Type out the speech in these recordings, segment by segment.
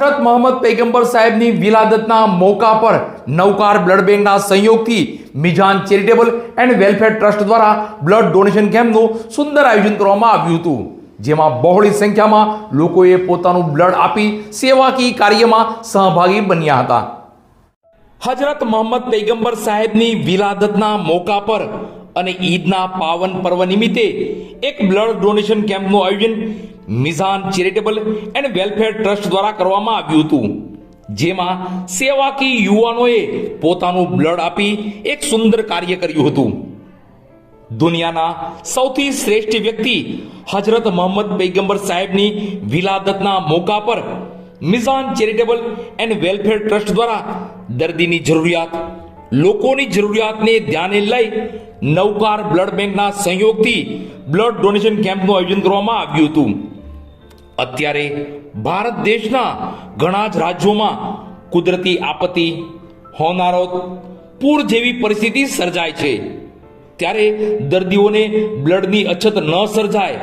હઝરત મોહમ્મદ પૈગંબર સાહેબની વિલાદતના મોકા પર નવકાર બ્લડ બેંકના સહયોગથી Mizan charitable and welfare trust દ્વારા બ્લડ ડોનેશન કેમ્પનું સુંદર આયોજન કરવામાં આવ્યું હતું, જેમાં બહોળી સંખ્યામાં લોકોએ પોતાનું બ્લડ આપી સેવાકીય કાર્યમાં સહભાગી બન્યા હતા. હજરત મોહમ્મદ પૈગંબર સાહેબની વિલાદતના મોકા પર અને ઈદના પાવન પર્વ નિમિત્તે એક બ્લડ ડોનેશન કેમ્પનું આયોજન Mizan charitable and welfare trust દ્વારા કરવામાં આવ્યું હતું. જેમાં સેવાકી યુવાનોએ પોતાનું બ્લડ આપી એક સુંદર કાર્ય કર્યું હતું. દુનિયાના સૌથી શ્રેષ્ઠ વ્યક્તિ હજરત મોહમ્મદ પૈગંબર સાહેબની વિલાદતના મોકા પર Mizan charitable and welfare trust દ્વારા દર્દીની જરૂરિયાત લોકોની જરૂરિયાતને ધ્યાને લઈ નવકાર બ્લડ બેંકના સહયોગથી બ્લડ ડોનેશન કેમ્પનું આયોજન કરવામાં આવ્યું હતું. અત્યારે ભારત દેશના ઘણા જ રાજ્યોમાં કુદરતી આપત્તિ, હોનારત, પૂર જેવી પરિસ્થિતિ સર્જાય છે. ત્યારે દર્દીઓને બ્લડની અછત ન સર્જાય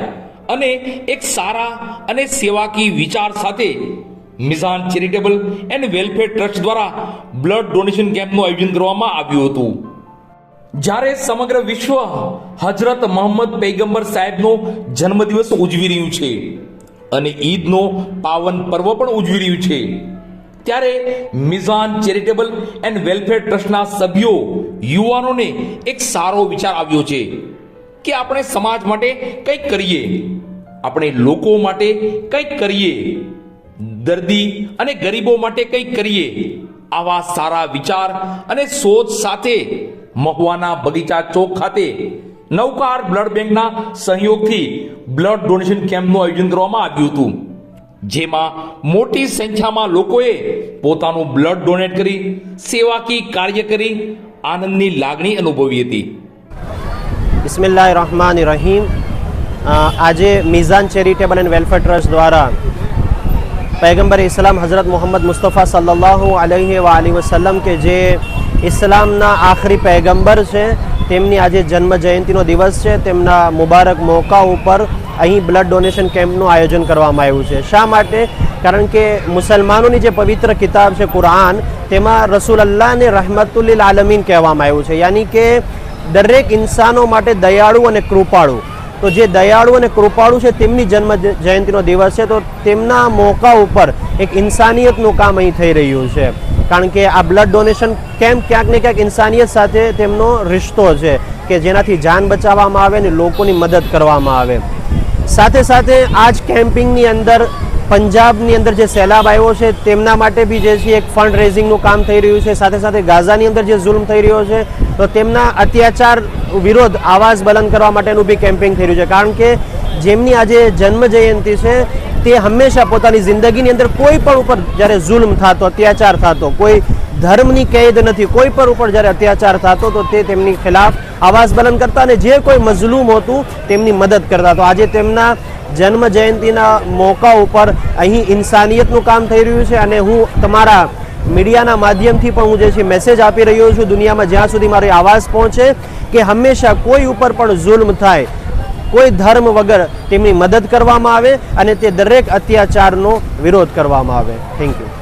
અને એક સારા અને સેવાકી વિચાર સાથે Mizan charitable and welfare trust દ્વારા બ્લડ ડોનેશન કેમ્પનું આયોજન કરવામાં આવ્યું હતું. જ્યારે સમગ્ર વિશ્વ હજરત મોહમ્મદ પૈગંબર સાહેબનો જન્મદિવસ ઉજવી રહ્યું છે અને ઈદનો પાવન પર્વ પણ ઉજવી રહ્યું છે, ત્યારે મિઝાન ચેરિટેબલ એન્ડ વેલફેર ટ્રસ્ટના સભ્યો, યુવાનોને એક સારો વિચાર આવ્યો છે કે આપણે સમાજ માટે કંઈક કરીએ, આપણે લોકો માટે કંઈક કરીએ. દર્દી અને ગરીબો માટે કંઈક કરીએ. આવા સારા વિચાર અને સોચ સાથે મહુવાના બગીચા ચોક ખાતે નવકાર બ્લડ બેંકના સહયોગથી બ્લડ ડોનેશન કેમ્પનું આયોજન કરવામાં આવ્યું હતું. જેમાં મોટી સંખ્યામાં લોકોએ પોતાનું બ્લડ ડોનેટ કરી, સેવાકીય કાર્ય કરી, આનંદની લાગણી અનુભવી હતી. બિસ્મિલ્લાહ રહમાન રહીમ. આજે Mizan charitable and welfare trust દ્વારા પૈગંબર ઇસ્લામ હઝરત મોહમ્મદ મુસ્તફા સલ્લાહુ અલૈહિ વાલી વસલ્લમ કે જે ઇસ્લામના આખરી પૈગંબર છે તેમની આજે જન્મ જયંતિનો દિવસ છે તેમના મુબારક મોકા ઉપર અહીં બ્લડ ડોનેશન કેમ્પનું આયોજન કરવામાં આવ્યું છે. શા માટે? કારણ કે મુસલમાનોની જે પવિત્ર કિતાબ છે કુરાન, તેમાં રસૂલ અલ્લાહને રહમતુલ્લિલ આલમીન કહેવામાં આવ્યું છે. યાની કે દરેક ઇન્સાનો માટે દયાળુ અને કૃપાળુ. તો જે દયાળુ અને કૃપાળુ છે તેમની જન્મ જયંતિનો દિવસ છે, તો તેમના મોકા ઉપર એક ઇન્સાનિયતનું કામ અહીં થઈ રહ્યું છે. કારણ કે આ બ્લડ ડોનેશન કેમ્પ ક્યાંક ને ક્યાંક ઇન્સાનિયત સાથે તેમનો રિશ્તો છે કે જેનાથી જાન બચાવવામાં આવે અને લોકોની મદદ કરવામાં આવે. સાથે સાથે આ જ કેમ્પિંગની અંદર પંજાબની અંદર જે સેલાબ આવ્યો છે, તેમના માટે બી જે છે એક ફંડ રેઝિંગનું કામ થઈ રહ્યું છે. સાથે સાથે ગાઝાની અંદર જે જુલ્મ થઈ રહ્યો છે, તો તેમના અત્યાચાર વિરોધ આવાજ બલંદ કરવા માટેનું બી કેમ્પિંગ થઈ રહ્યું છે. કારણ કે જેમની આજે જન્મ જયંતિ છે, તે હંમેશા પોતાની જિંદગીની અંદર કોઈ પણ ઉપર જ્યારે જુલ્મ થતો, અત્યાચાર થતો, કોઈ ધર્મની કેદ નથી. કોઈ પર ઉપર જ્યારે અત્યાચાર થતો તો તે તેમની ખિલાફ આવાજ બલન કરતા અને જે કોઈ મઝલૂમ હતું તેમની મદદ કરતા. તો આજે તેમના જન્મ જયંતિના મોકા ઉપર અહીં ઇન્સાનિયતનું કામ થઈ રહ્યું છે અને હું તમારા મીડિયાના માધ્યમથી પણ હું જે છે મેસેજ આપી રહ્યો છું દુનિયામાં જ્યાં સુધી મારી આવાજ પહોંચે કે હંમેશા કોઈ ઉપર પણ જુલ્મ થાય, કોઈ ધર્મ વગર તેમની મદદ કરવામાં આવે અને તે દરેક અત્યાચારનો વિરોધ કરવામાં આવે. Thank you